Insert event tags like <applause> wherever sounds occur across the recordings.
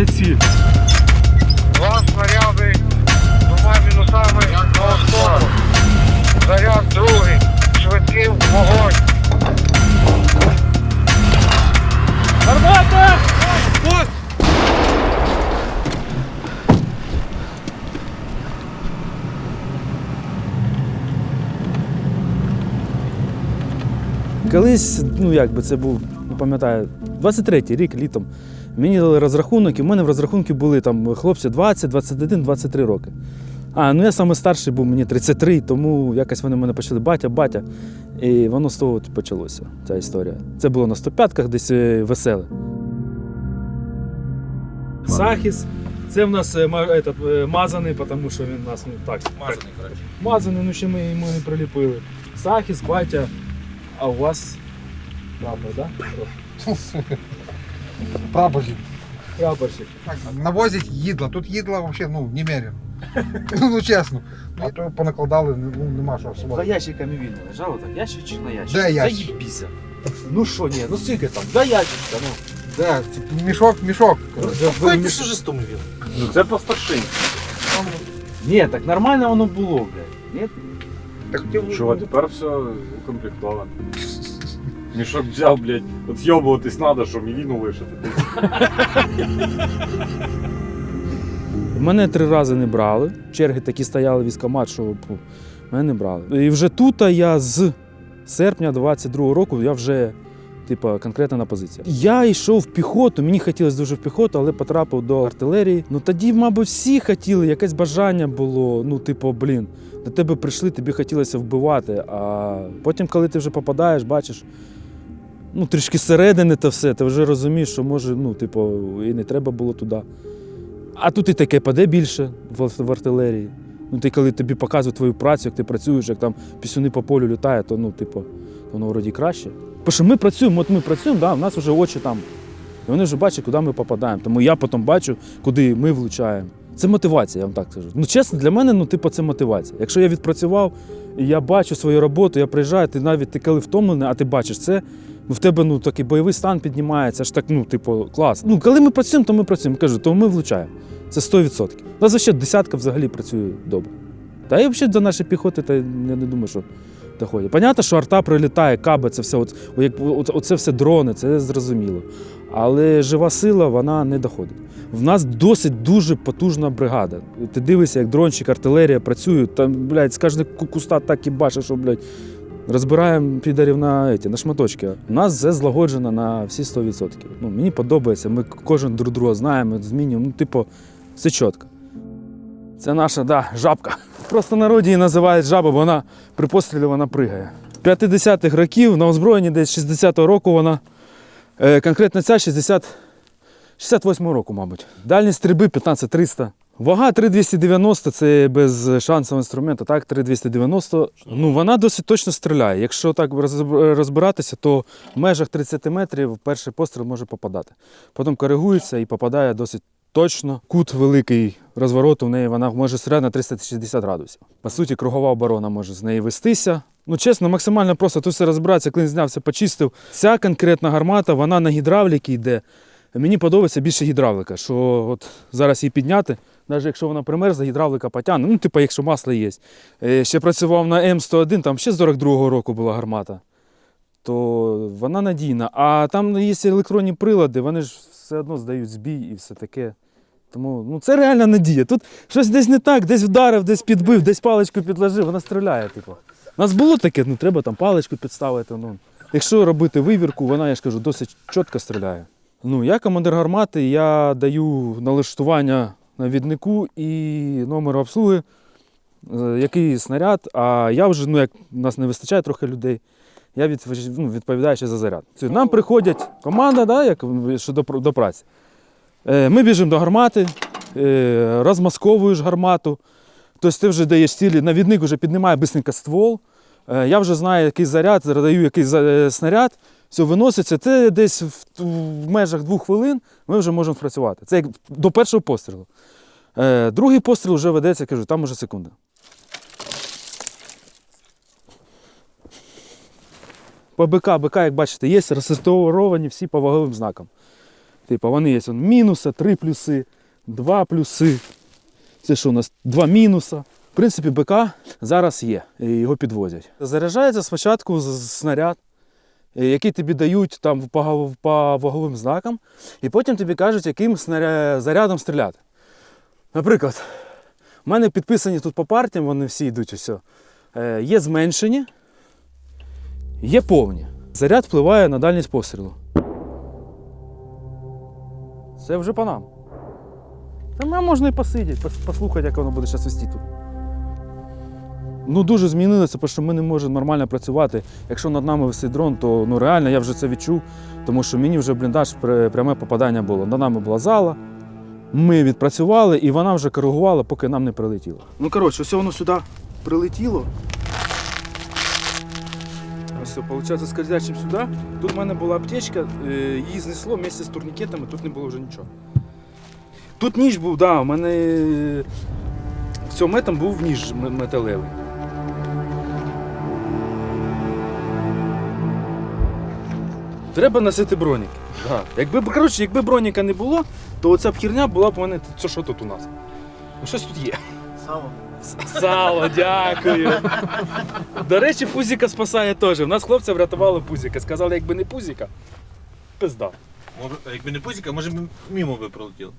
Визначайте ціль. Два снаряди двома мінусами на основу. Заряд другий. Швидкий вогонь. Гармата! Колись, ну як би це був, не пам'ятаю, 23-й рік літом. Мені дали розрахунок, і в мене в розрахунку були там хлопці 20, 21, 23 роки. А, ну я саме старший був, мені 33, тому якось вони мене почали батя, батя. І воно з того почалося, ця історія. Це було на 105-ках, десь е, веселе. Сахіс. Це в нас е, этот, е, мазаний, тому що він у нас ну, так. Мазаний, коротше. Мазаний, ну ще ми йому не приліпили. Сахіс, батя. А у вас прапор, так? Да? <laughs> Прапорщик. Прапорщик. Навозять їдла. Тут їдла взагалі ну, немерено. <laughs> ну чесно. А то понакладали, ну нема що За ящиками він лежало так, ящичок на ящик. Де ящик? Заїбіся. Ну що, ні, ну скільки там? За ящичка, ну. Де? Мішок, мішок. коротше. Какой ти сужистом він? Ну це по старшині. Ні, так нормально воно було, блядь. Ні? Так хотів Що, тепер все укомплектовано. Мішок взяв, блядь, от з'єбуватись треба, що мівіну лишити. <laughs> Мене три рази не брали. Черги такі стояли військомат, що мене не брали. І вже тут я з серпня 22-го року я вже. Типа конкретно на позиції. Я йшов в піхоту, мені хотілося дуже в піхоту, але потрапив до артилерії. Ну тоді, мабуть, всі хотіли, якесь бажання було. Ну, типу, блін, до тебе прийшли, тобі хотілося вбивати. А потім, коли ти вже попадаєш, бачиш, ну, трішки зсередини то все, ти вже розумієш, що може, ну, типу, і не треба було туди. А тут і таке паде більше в, артилерії. Ну, ти коли тобі показують твою працю, як ти працюєш, як там пісюни по полю літає, то ну, типу, воно вроді краще. Бо що ми працюємо, от ми працюємо, да, у нас вже очі там. І вони вже бачать, куди ми попадаємо. Тому я потім бачу, куди ми влучаємо. Це мотивація, я вам так скажу. Ну, чесно, для мене, ну, типу, це мотивація. Якщо я відпрацював і я бачу свою роботу, я приїжджаю, ти навіть ти коли втомлений, а ти бачиш це, в тебе ну, такий бойовий стан піднімається, аж так, ну, типу, клас. Ну, коли ми працюємо, то ми працюємо. Кажу, то ми влучаємо. Це 100%. У нас ще десятка взагалі працює добре. Та і взагалі до нашої піхоти, та я не думаю, що доходять. Понятно, що арта прилітає, каби, це все, от, оце все дрони, це зрозуміло. Але жива сила, вона не доходить. В нас досить дуже потужна бригада. Ти дивишся, як дрончик, артилерія працюють, там, блядь, з кожного куста так і бачиш, що, блядь, розбираємо підарів на, еті, на шматочки. У нас все злагоджено на всі 100%. Ну, мені подобається, ми кожен друг друга знаємо, змінюємо. Ну, типу, все чітко. Це наша да, жабка. Просто народі її називають жаба, бо вона при пострілі вона пригає. 50-х років на озброєнні десь 60-го року вона. Е, конкретно ця 60, 68-го року, мабуть. Дальність стрільби 15300. Вага 3290 це без шансового інструменту, так, 3290. Ну, вона досить точно стріляє. Якщо так розбиратися, то в межах 30 метрів перший постріл може попадати. Потім коригується і попадає досить точно. Кут великий розвороту в неї вона може стріляти на 360 градусів. По суті, кругова оборона може з неї вестися. Ну, чесно, максимально просто тут все розбирається, клин знявся, почистив. Ця конкретна гармата, вона на гідравліки йде. Мені подобається більше гідравлика, що от зараз її підняти, навіть якщо вона примерзла, гідравлика потягне. Ну, типу, якщо масло є. Е, Ще працював на М101, там ще з 42-го року була гармата, то вона надійна. А там є електронні прилади, вони ж все одно здають збій і все таке. Тому ну, це реальна надія. Тут щось десь не так, десь вдарив, десь підбив, десь паличку підложив, вона стріляє. Типу. У нас було таке, ну треба там паличку підставити. Ну. Якщо робити вивірку, вона, я ж кажу, досить чітко стріляє. Ну, я командир гармати, я даю налаштування навіднику і номер обслуги, е, який снаряд, а я вже, ну як нас не вистачає трохи людей, я від, ну, відповідаю ще за заряд. Нам приходять команда, да, як, що до, до праці. Е, Ми біжимо до гармати, е, розмасковуєш гармату. Тобто ти вже даєш цілі, навідник вже піднімає бисенько ствол. Я вже знаю, який заряд, даю якийсь е, снаряд, все виноситься. Це десь в, в межах двох хвилин ми вже можемо працювати. Це як до першого пострілу. Е, Другий постріл вже ведеться, кажу, там уже секунда. По БК, БК, як бачите, є розсортовані всі по ваговим знакам. Типу, вони є мінуси, три плюси, два плюси. Це що у нас? Два мінуса. В принципі, БК зараз є, і його підвозять. Заряджається спочатку снаряд, е, який тобі дають там по, ваговим знакам, і потім тобі кажуть, яким зарядом стріляти. Наприклад, у мене підписані тут по партіям, вони всі йдуть ось. Е, Є зменшені, є повні. Заряд впливає на дальність пострілу. Це вже по нам. Та нам можна і посидіти, послухати, як воно буде зараз вести тут. Ну, дуже змінилося, тому що ми не можемо нормально працювати. Якщо над нами висить дрон, то ну, реально я вже це відчув, тому що мені вже бліндаж пряме попадання було. Над нами була зала, ми відпрацювали, і вона вже коригувала, поки нам не прилетіло. Ну, коротше, ось воно сюди прилетіло. Ось, виходить, скользячим сюди. Тут в мене була аптечка, е, її знесло вместе з турнікетами, тут не було вже нічого. Тут ніж був, да, у мене е, в цьому метам був ніж металевий. Треба носити броніки. Да. Якби, коротше, якби броніка не було, то оця б херня була б у мене. Це що тут у нас? Ну, щось тут є. Сало. Сало, дякую. До речі, пузіка спасає теж. У нас хлопця врятували пузіка. Сказали, якби не пузіка, пизда. Може, якби не пузіка, може б мімо би пролетіло.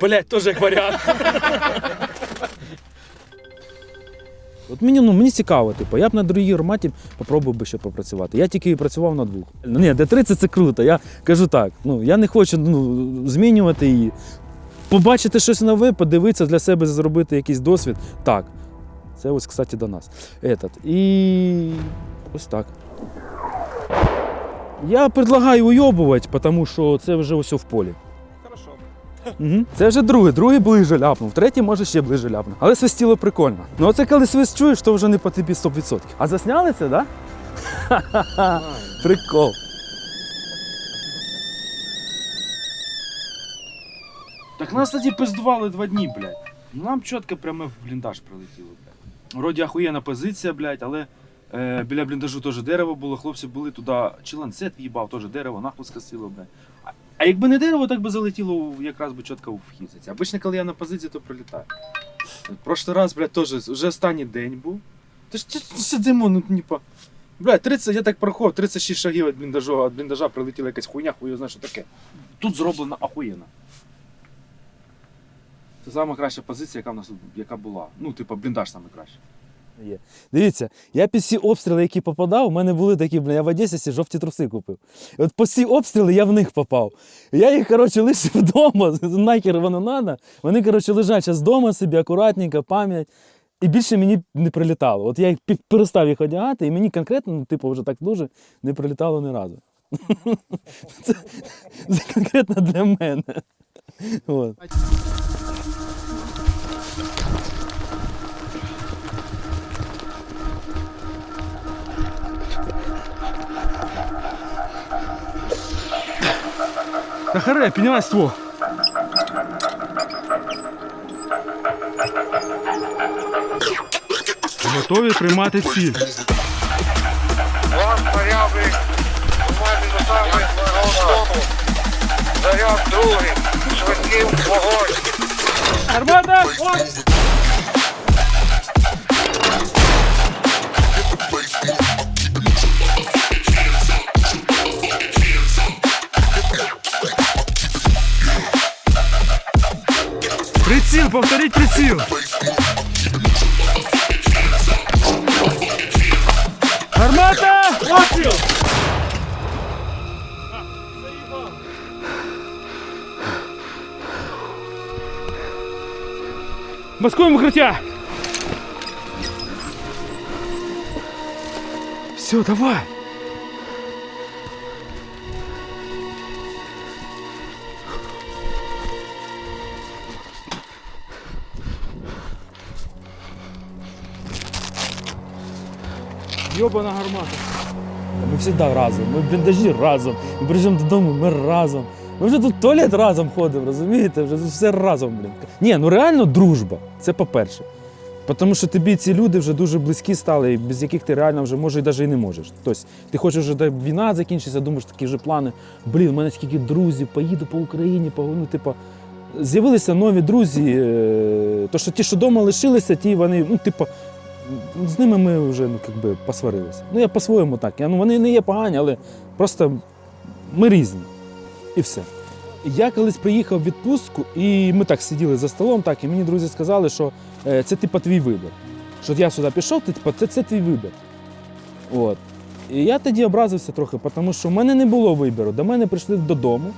Блять, теж як варіант. От мені, ну, мені цікаво, типу, я б на другій арматі попробував би ще попрацювати. Я тільки працював на двох. Ну, ні, Д-30 це круто. Я кажу так. Ну, я не хочу ну, змінювати її. Побачити щось нове, подивитися для себе, зробити якийсь досвід. Так. Це ось, кстати, до нас. Этот. І ось так. Я предлагаю уйобувати, тому що це вже ось в полі. Це вже другий, другий ближе ляпнув, третій може ще ближе ляпнув. Але свистіло прикольно. Ну оце коли свист чуєш, то вже не по тобі 100%. А засняли це, так? Да? <laughs> Прикол. Так нас тоді пиздували два дні, блядь. Ну нам чітко прямо в бліндаж прилетіло, блядь. Вроді ахуєнна позиція, блядь, але е, біля бліндажу теж дерево було, хлопці були туди, чи ланцет в'їбав, теж дерево, нахуй скосило, блядь. А, якби не дерево, так би залетіло якраз би чітко у вхід. Обично, коли я на позиції, то прилітаю. Прошлий раз, блядь, теж вже останній день був. Та ж сидимо, ну типа. Блядь, 30, я так проходив, 36 шагів від бліндажу, від бліндажа прилетіла якась хуйня, хуй його знає, що таке. Тут зроблено ахуєнно. Це сама краща позиція, яка в нас яка була. Ну, типу, бліндаж краще. Є. Дивіться, я під всі обстріли, які попадав, у мене були такі, бля, я в Одесі жовті труси купив. От по всі обстріли я в них попав. Я їх, коротше, лишив вдома, <laughs> нахер воно надо. Вони, коротше, лежать зараз вдома собі, акуратненько, пам'ять. І більше мені не прилітало. От я їх перестав їх одягати, і мені конкретно, ну, типу, вже так дуже не прилітало ні разу. <laughs> Це конкретно для мене. <laughs> От. Та харе, піднімай ствол. Готові приймати ціль. На основу. Заряд другий. Швидкий вогонь. Армата! Приціл, повторіть приціл. Армата! Постріл! Маскуємо укриття! Все, давай! Йобана гармата. Ми завжди разом, ми в разом, ми приїжджаємо додому, ми разом. Ми вже тут туалет разом ходимо, розумієте? Вже все разом, блін. Ні, ну реально дружба. Це по-перше. Тому що тобі ці люди вже дуже близькі стали, без яких ти реально вже може і навіть і не можеш. Тобто ти хочеш вже війна закінчиться, думаєш такі вже плани. Блін, у мене скільки друзів, поїду по Україні, по ну, типу, з'явилися нові друзі. е, То що ті, що вдома лишилися, ті вони, ну, типу, з ними ми вже ну, якби, посварилися. Ну, я по-своєму так. Я, ну, вони не є погані, але просто ми різні. І все. Я колись приїхав в відпустку, і ми так сиділи за столом, так, і мені друзі сказали, що е, це типа твій вибір. Що я сюди пішов, ти, типа, це, це твій вибір. От. І я тоді образився трохи, тому що в мене не було вибору. До мене прийшли додому.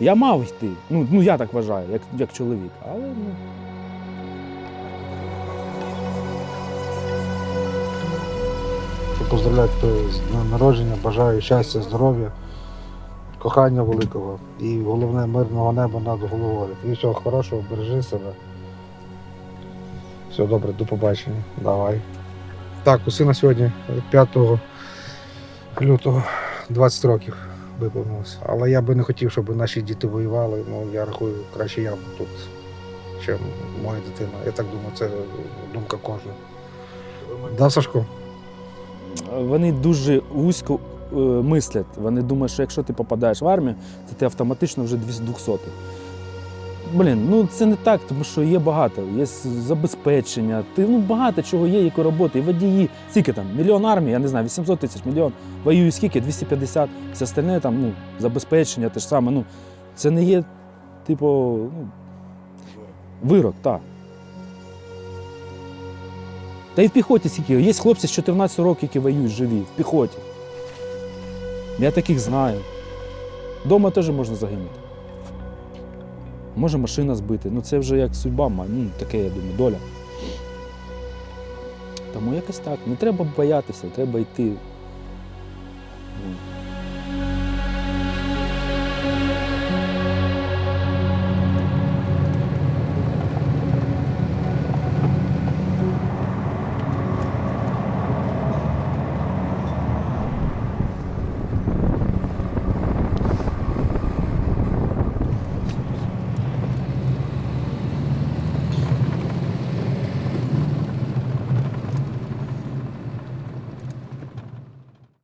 Я мав йти. Ну, ну я так вважаю, як, як чоловік. Але ну, Поздравляю тебе з днем народження, бажаю щастя, здоров'я, кохання великого і головне мирного неба над головою. І всього хорошого, бережи себе. Все добре, до побачення. Давай. Так, у сина сьогодні 5 лютого 20 років виповнилося. Але я би не хотів, щоб наші діти воювали. Ну, я рахую, краще я тут, ніж моя дитина. Я так думаю, це думка кожного. Да, Сашко? Вони дуже вузько е, мислять. Вони думають, що якщо ти попадаєш в армію, то ти автоматично вже 200. Блін, ну це не так, тому що є багато. Є забезпечення, ти, ну багато чого є, які роботи, і водії. Скільки там? Мільйон армій, я не знаю, 800 тисяч, мільйон. Воює скільки? 250. Все остальне там, ну, забезпечення, те ж саме. Ну, це не є, типу, ну, вирок, так. Та й в піхоті скільки. Є хлопці з 14 років, які воюють живі, в піхоті. Я таких знаю. Дома теж можна загинути. Може машина збити. Ну це вже як судьба, ну, таке, я думаю, доля. Тому якось так. Не треба боятися, треба йти.